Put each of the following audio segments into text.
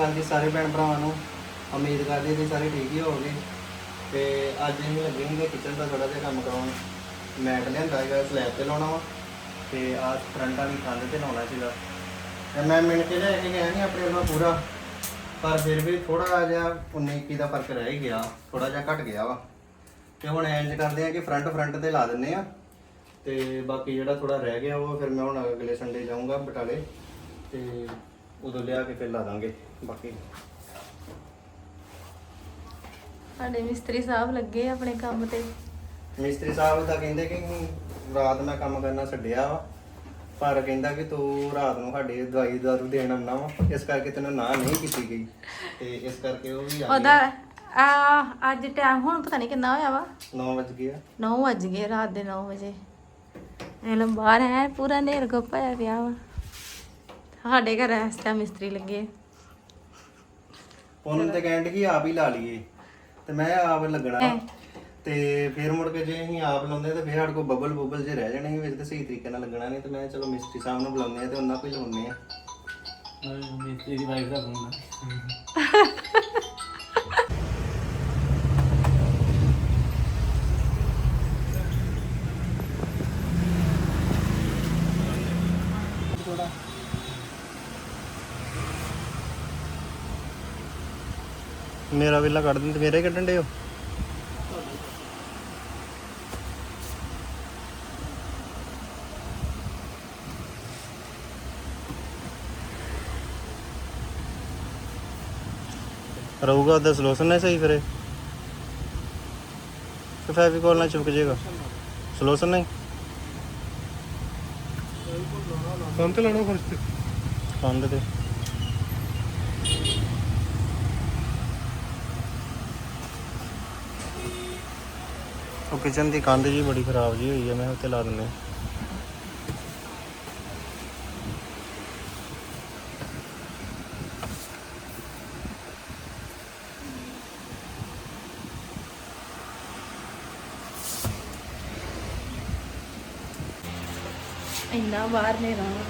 ਹਾਂਜੀ, ਸਾਰੇ ਭੈਣ ਭਰਾਵਾਂ ਨੂੰ ਉਮੀਦ ਕਰਦੇ ਕਿ ਸਾਰੇ ਠੀਕ ਹੀ ਹੋਵੋਗੇ। ਤੇ ਅੱਜ ਅਸੀਂ ਲੱਗੇ ਸੀਗੇ ਕਿਚਨ ਦਾ ਥੋੜਾ ਜਿਹਾ ਕੰਮ ਕਰਾਉਣ। ਮੈਟ ਲਿਆਂਦਾ ਹੈਗਾ ਸਲੈਬ ਤੇ ਲਾਉਣਾ ਵਾ। ਤੇ ਆਹ ਫਰੰਟ ਵਾਲੀ ਕੰਧ ਤੇ ਲਾਉਣਾ ਸੀਗਾ। ਤੇ ਮੈਂ ਮਿਣ ਕੇ ਲੈ ਕੇ ਗਿਆ ਨਹੀਂ ਆਪਣੇ ਵੱਲੋਂ ਪੂਰਾ, ਪਰ ਫਿਰ ਵੀ ਥੋੜਾ ਜਿਹਾ 19 21 ਦਾ ਫ਼ਰਕ ਰਹਿ ਹੀ ਗਿਆ ਥੋੜਾ ਜਿਹਾ ਘਟ ਗਿਆ ਵਾ। ਤੇ ਹੁਣ ਇੰਜ ਕਰਦੇ ਆ ਕਿ ਫਰੰਟ ਫਰੰਟ ਤੇ ਲਾ ਦਿੰਨੇ ਆ ਤੇ ਬਾਕੀ ਜਿਹੜਾ ਥੋੜਾ ਰਹਿ ਗਿਆ ਉਹ ਫਿਰ ਮੈਂ ਹੁਣ ਅਗਲੇ ਸੰਡੇ ਜਾਊਂਗਾ ਬਟਾਲੇ। ਤੇ ਉਦੋਂ ਲਿਆ ਕੇ ਫਿਰ ਲਾ ਦਾਂਗੇ ਬਾਕੀ। ਸਾਡੇ ਮਿਸਤਰੀ ਸਾਹਿਬ ਲੱਗੇ ਆ ਆਪਣੇ ਕੰਮ ਤੇ। ਮਿਸਤਰੀ ਸਾਹਿਬ ਤਾਂ ਕਹਿੰਦੇ ਕਿ ਰਾਤ ਮੈਂ ਕੰਮ ਕਰਨਾ ਛੱਡਿਆ ਵਾ ਪਰ ਕਹਿੰਦਾ ਕਿ ਤੂੰ ਰਾਤ ਨੂੰ ਸਾਡੇ ਦਵਾਈ ਦਾਰੂ ਦੇਣ ਆਉਣਾ ਵਾ ਇਸ ਕਰਕੇ ਤੈਨੂੰ ਨਾ ਨਹੀਂ ਕੀਤੀ ਗਈ। ਤੇ ਇਸ ਕਰਕੇ ਉਹ ਵੀ ਆ ਉਹਦਾ ਆ ਅੱਜ ਟਾਈਮ ਹੁਣ ਪਤਾ ਨਹੀਂ ਕਿੰਨਾ ਹੋਇਆ ਵਾ। 9 ਵਜ ਗਿਆ 9 ਵੱਜ ਗਏ ਰਾਤ ਦੇ 9 ਵਜੇ। ਇਹ ਲੰਬਾਰ ਹੈ ਪੂਰਾ ਨੇਰ ਗੁੱਪ ਪਿਆ ਵਾ। ਸਾਡੇ ਘਰ ਇਸ ਟਾਈਮ ਮਿਸਤਰੀ ਲੱਗੇ ਉਹਨੂੰ ਤੇ ਕਹਿੰਦੇ ਕਿ ਆਪ ਹੀ ਲਾ ਲਈਏ। ਤੇ ਮੈਂ ਆਪ ਲੱਗਣਾ। ਤੇ ਫਿਰ ਮੁੜ ਕੇ ਜੇ ਅਸੀਂ ਆਪ ਲਾਉਂਦੇ ਤੇ ਫਿਰ ਸਾਡੇ ਕੋਲ ਬਬਲ ਬਬਲ ਜੇ ਰਹਿ ਜਾਣੇ ਸੀ ਵਿੱਚ ਤੇ ਸਹੀ ਤਰੀਕੇ ਨਾਲ ਲੱਗਣਾ ਨਹੀਂ ਤੇ ਮੈਂ ਚਲੋ ਮਿਸਤਰੀ ਸਾਹਿਬ ਨੂੰ ਬੁਲਾਉਂਦੇ ਆ ਤੇ ਉਹਨਾਂ ਕੋਈ ਲਾਉਂਦੇ ਆ। ਮੇਰੀ ਦੀ ਵਾਈਫ ਦਾ ਫੋਨ ਆ। ਮੇਰਾ ਵੇਲਾ ਕੱਢ ਦਿੰਦੇ ਮੇਰੇ ਕੱਢਣ ਦੇ ਹੋ? ਰਹੂਗਾ ਉਹਦਾ ਸਲੋਸ਼ਨ ਨਹੀਂ ਸਹੀ ਫਿਰੇ ਕਿ ਫੈਵੀਕੋਲ ਨਾਲ ਚੁੱਕ ਜਾਏਗਾ ਸਲੋਸ਼ਨ ਨਹੀਂ ਕੰਮ ਤੇ ਲਾਣਾ ਫਰਸਟ ਕੰਧ ਤੇ। ਉਹ ਕਿਚਨ ਦੀ ਕੰਧ ਜੀ ਬੜੀ ਖਰਾਬ ਜੀ ਹੋਈ ਹੈ ਮੈਂ ਉੱਤੇ ਲਾ ਦਿੰਦੇ ਇੰਨਾ ਬਾਹਰ ਨੇ ਰਹਿਣਾ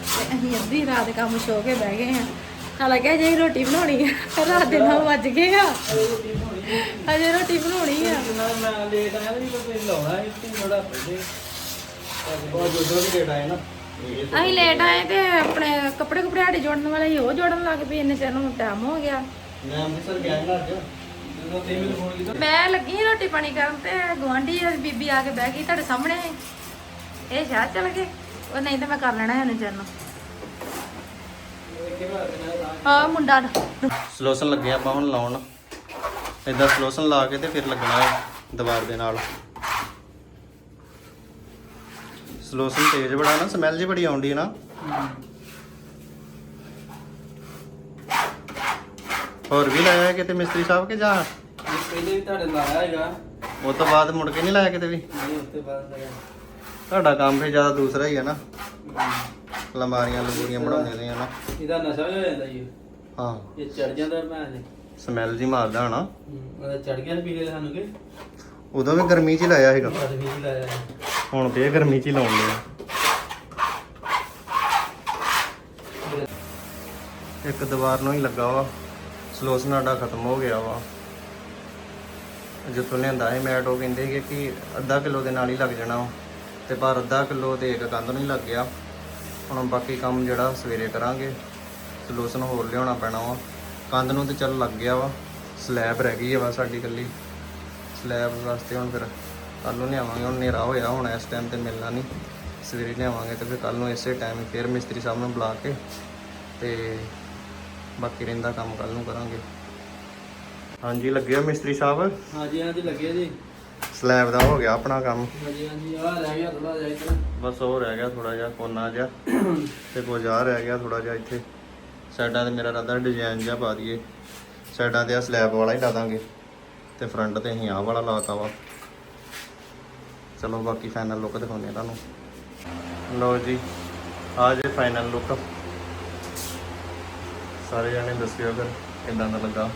ਤੇ ਅਸੀਂ ਅੱਧੀ ਰਾਤ ਕੰਮ ਸੋ ਕੇ ਬਹਿ ਗਏ ਆ। ਹਾਲਾਂਕਿ ਅਜੇ ਹੀ ਰੋਟੀ ਬਣਾਉਣੀ ਆ। ਰਾਤ ਦੇ 9 ਵੱਜ ਗਏ ਆ। ਅਜੇ ਰੋਟੀ ਬਣਾਉਣੀ ਆ। ਮੈਂ ਲੇਟ ਆਇਆ ਨਹੀਂ ਕੋਈ ਲਾਉਣਾ ਹੈ ਤੇ ਥੋੜਾ ਪਹਿਲੇ। ਉਹ ਜਦੋਂ ਵੀ ਡੇਟ ਆਏ ਨਾ। ਅਸੀਂ ਲੇਟ ਆਏ ਤੇ ਆਪਣੇ ਕੱਪੜੇ ਕੁਪੜੇ ਸਾਡੇ ਜੋੜਨ ਵਾਲੇ ਸੀ ਉਹ ਜੋੜਨ ਲੱਗ ਪਏ ਇੰਨੇ ਚਿਰ ਨੂੰ ਟਾਈਮ ਹੋ ਗਿਆ। ਮੈਂ ਅੰਮ੍ਰਿਤਸਰ ਗਿਆ ਨਾ ਅੱਜ। ਮੈਂ ਲੱਗੀ ਰੋਟੀ ਪਾਣੀ ਕਰਨ ਤੇ ਗਵਾਂਢੀ ਬੀਬੀ ਆ ਕੇ ਬਹਿ ਗਈ ਤੁਹਾਡੇ ਸਾਹਮਣੇ। ਇਹ ਸ਼ਹਿਰ ਚਲ ਗਏ। ਉਹ ਨਹੀਂ ਤਾਂ ਮੈਂ ਕਰ ਲੈਣਾ ਇਹਨੇ ਚਿਰ ਨੂੰ। ਆ ਮੁੰਡਾ ਸਲੋਸ਼ਨ ਲੱਗੇ ਆਪਾਂ ਹੁਣ ਲਾਉਣ। ਇਦਾਂ ਸਲੋਸ਼ਨ ਲਾ ਕੇ ਤੇ ਫਿਰ ਲੱਗਣਾ ਹੈ ਦੀਵਾਰ ਦੇ ਨਾਲ। ਸਲੋਸ਼ਨ ਤੇਜ਼ ਬੜਾ ਨਾ ਸਮੈਲ ਜੀ ਬੜੀ ਆਉਂਦੀ ਹੈ ਨਾ। ਹੋਰ ਵੀ ਲਾਇਆ ਹੈ ਕਿਤੇ ਮਿਸਤਰੀ ਸਾਹਿਬ ਕੇ ਜਾਂ? ਪਹਿਲੇ ਵੀ ਤੁਹਾਡੇ ਲਾਇਆ ਹੈਗਾ। ਉਹ ਤੋਂ ਬਾਅਦ ਮੁੜ ਕੇ ਨਹੀਂ ਲਾਇਆ ਕਿਤੇ ਵੀ? ਨਹੀਂ ਉੱਤੇ ਬਾਅਦ ਲਾਇਆ। ਤੁਹਾਡਾ ਕੰਮ ਫੇ ਜ਼ਿਆਦਾ ਦੂਸਰਾ ਹੀ ਹੈ ਨਾ। ਲੰਬਾਰੀਆਂ ਲੰਬੂਰੀਆਂ ਬਣਾਉਂਦੇ ਨੇ ਨਾ ਇਹਦਾ ਨਸ਼ਾ ਵੀ ਹੋ ਜਾਂਦਾ ਜੀ। ਹਾਂ। ਇਹ ਚੜ ਜਾਂਦਾ ਮੈਂ ਸਮੈਲ ਜੀ ਮਾਰਦਾ ਹਨਾ। ਉਹਦਾ ਚੜ ਗਿਆ ਪੀਲੇ ਸਾਨੂੰ ਕਿ। ਉਦੋਂ ਵੀ ਗਰਮੀ 'ਚ ਹੀ ਲਾਇਆ ਹੈਗਾ ਬਸ ਵੀ ਲਾਇਆ ਹੁਣ ਤੇ ਗਰਮੀ 'ਚ ਹੀ ਲਾਉਣ ਲਿਆ ਇੱਕ ਦੀਵਾਰ ਨੂੰ ਹੀ ਲੱਗਾ ਵਾ। ਸਲੋਸ ਨਾਡਾ ਖਤਮ ਹੋ ਗਿਆ ਵਾ। ਜਿੱਥੋਂ ਲਿਆਂਦਾ ਸੀ ਮੈਟ ਉਹ ਕਹਿੰਦੇ ਸੀਗੇ ਕਿ ਅੱਧਾ ਕਿਲੋ ਦੇ ਨਾਲ ਹੀ ਲੱਗ ਜਾਣਾ ਵਾ। ਤੇ ਪਰ ਅੱਧਾ ਕਿਲੋ ਤੇ ਇੱਕ ਕੰਧ ਨੂੰ ਹੀ ਲੱਗ ਗਿਆ। ਹੁਣ ਬਾਕੀ ਕੰਮ ਜਿਹੜਾ ਸਵੇਰੇ ਕਰਾਂਗੇ ਸਲੋਸਨ ਹੋਰ ਲਿਆਉਣਾ ਪੈਣਾ ਵਾ। ਕੰਧ ਨੂੰ ਤੇ ਚੱਲ ਲੱਗ ਗਿਆ ਵਾ ਸਲੈਬ ਰਹਿ ਗਈ ਹੈ ਵਾ ਸਾਡੀ ਇਕੱਲੀ। ਸਲੈਬ ਵਾਸਤੇ ਹੁਣ ਫਿਰ ਕੱਲ ਨੂੰ ਲਿਆਵਾਂਗੇ, ਹੁਣ ਹਨੇਰਾ ਹੋਇਆ ਹੁਣ ਇਸ ਟਾਈਮ ਤੇ ਮਿਲਣਾ ਨਹੀਂ ਸਵੇਰੇ ਲਿਆਵਾਂਗੇ ਤੇ ਫਿਰ ਕੱਲ ਨੂੰ ਇਸੇ ਟਾਈਮ ਫਿਰ ਮਿਸਤਰੀ ਸਾਹਿਬ ਨੂੰ ਬੁਲਾ ਕੇ ਤੇ ਬਾਕੀ ਰਹਿੰਦਾ ਕੰਮ ਕੱਲ ਨੂੰ ਕਰਾਂਗੇ। ਹਾਂਜੀ, ਲੱਗੇ ਹੋ ਮਿਸਤਰੀ ਸਾਹਿਬ? ਹਾਂਜੀ ਹਾਂਜੀ, ਲੱਗੇ ਜੀ। ਸਲੈਬ ਦਾ ਹੋ ਗਿਆ ਆਪਣਾ ਕੰਮ। ਹਾਂਜੀ ਹਾਂਜੀ ਆ ਰਹਿ ਗਿਆ ਥੋੜਾ ਜਿਹਾ ਇੱਧਰ। ਬਸ ਉਹ ਰਹਿ ਗਿਆ ਥੋੜਾ ਜਿਹਾ ਕੋਨਾ ਜਿਹਾ। ਤੇ ਕੁਝ ਆ ਰਹਿ ਗਿਆ ਥੋੜਾ ਜਿਹਾ ਇੱਥੇ। ਸਾਈਡਾਂ ਤੇ ਮੇਰਾ ਰਾਦਾ ਡਿਜ਼ਾਈਨ ਜਿਹਾ ਪਾ ਦਈਏ। ਸਾਈਡਾਂ ਤੇ ਆ ਸਲੈਬ ਵਾਲਾ ਹੀ ਲਾ ਦਾਂਗੇ। ਤੇ ਫਰੰਟ ਤੇ ਅਸੀਂ ਆਹ ਵਾਲਾ ਲਾਤਾ ਵਾ। ਚਲੋ ਬਾਕੀ ਫਾਈਨਲ ਲੁੱਕ ਦਿਖਾਉਂਦੇ ਆ ਤੁਹਾਨੂੰ। ਲਓ ਜੀ ਆ ਜੇ ਫਾਈਨਲ ਲੁੱਕ ਸਾਰੇ ਜਾਣੇ ਦੱਸਿਓ ਫਿਰ ਕਿੰਨਾ ਦਾ ਲੱਗਾ।